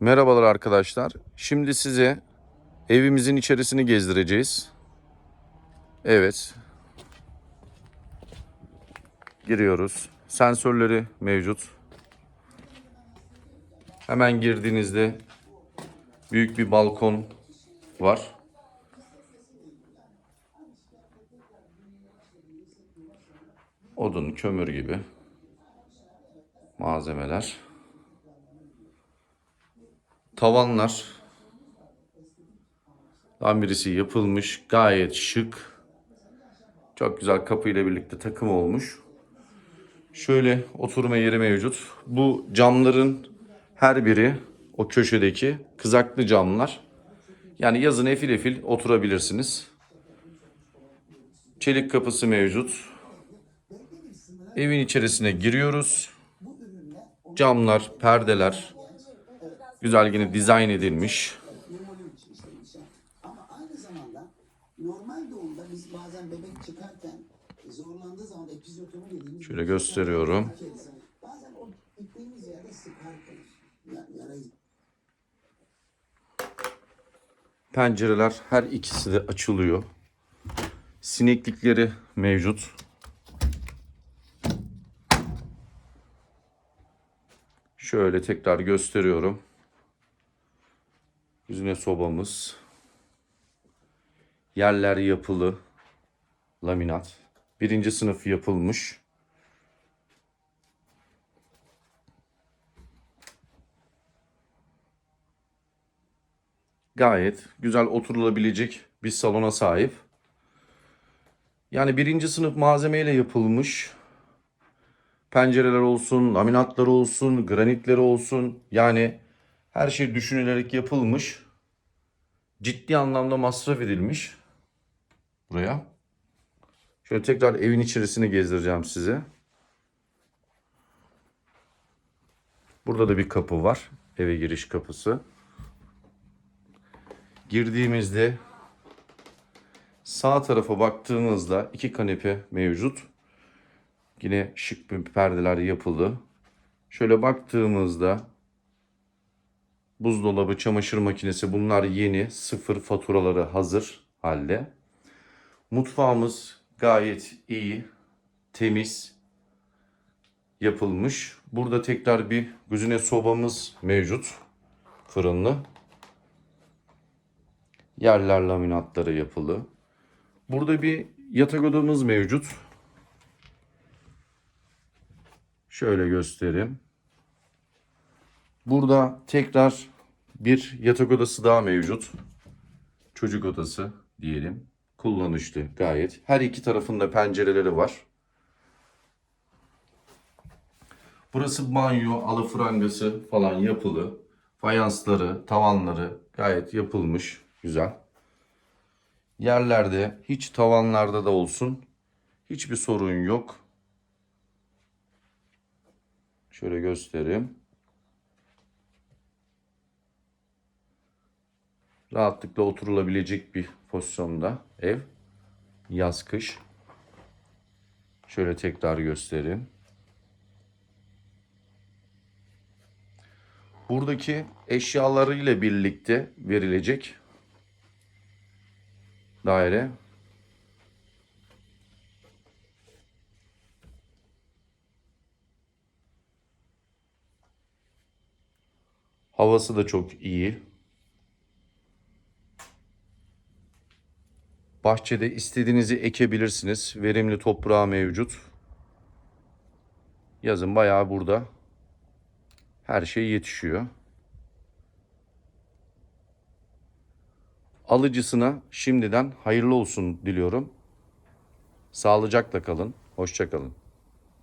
Merhabalar arkadaşlar. Şimdi size evimizin içerisini gezdireceğiz. Evet. Giriyoruz. Sensörleri mevcut. Hemen girdiğinizde büyük bir balkon var. Odun, kömür gibi malzemeler. Tavanlar. Tam birisi yapılmış. Gayet şık. Çok güzel kapı ile birlikte takım olmuş. Şöyle oturma yeri mevcut. Bu camların her biri o köşedeki kızaklı camlar. Yani yazın efil efil oturabilirsiniz. Çelik kapısı mevcut. Evin içerisine giriyoruz. Camlar, perdeler, Güzel yine dizayn edilmiş. Ama aynı zamanda normal doğumda biz bazen bebek çıkarken zorlandığı zaman epizotomi dediğimiz Şöyle gösteriyorum. bazen o gittiğimiz yerde sıkar Pencereler her ikisi de açılıyor. Sineklikleri mevcut. Şöyle tekrar gösteriyorum. Yüzüne sobamız. Yerler yapılı. Laminat. Birinci sınıf yapılmış. Gayet güzel oturulabilecek bir salona sahip. Yani birinci sınıf malzemeyle yapılmış. Pencereler olsun, laminatlar olsun, granitleri olsun. Yani her şey düşünülerek yapılmış. Ciddi anlamda masraf edilmiş. Buraya. Şöyle tekrar evin içerisini gezdireceğim size. Burada da bir kapı var. Eve giriş kapısı. Girdiğimizde sağ tarafa baktığımızda iki kanepe mevcut. Yine şık bir perdeler yapıldı. Şöyle baktığımızda buzdolabı, çamaşır makinesi bunlar yeni, sıfır faturaları hazır halde. Mutfağımız gayet iyi, temiz yapılmış. Burada tekrar bir güzine sobamız mevcut. Fırınlı. Yerler laminatları yapılı. Burada bir yatak odamız mevcut. Şöyle göstereyim. Burada tekrar bir yatak odası daha mevcut. Çocuk odası diyelim. Kullanışlı gayet. Her iki tarafında pencereleri var. Burası banyo, alafrangası falan yapılı. Fayansları, tavanları gayet yapılmış. Güzel. Yerlerde hiç tavanlarda da olsun hiçbir sorun yok. Şöyle göstereyim. Rahatlıkla oturulabilecek bir pozisyonda ev. Yaz kış. Şöyle tekrar göstereyim. Buradaki eşyalarıyla birlikte verilecek daire. Havası da çok iyi. Bahçede istediğinizi ekebilirsiniz. Verimli toprağı mevcut. Yazın bayağı burada her şey yetişiyor. Alıcısına şimdiden hayırlı olsun diliyorum. Sağlıcakla kalın. Hoşça kalın.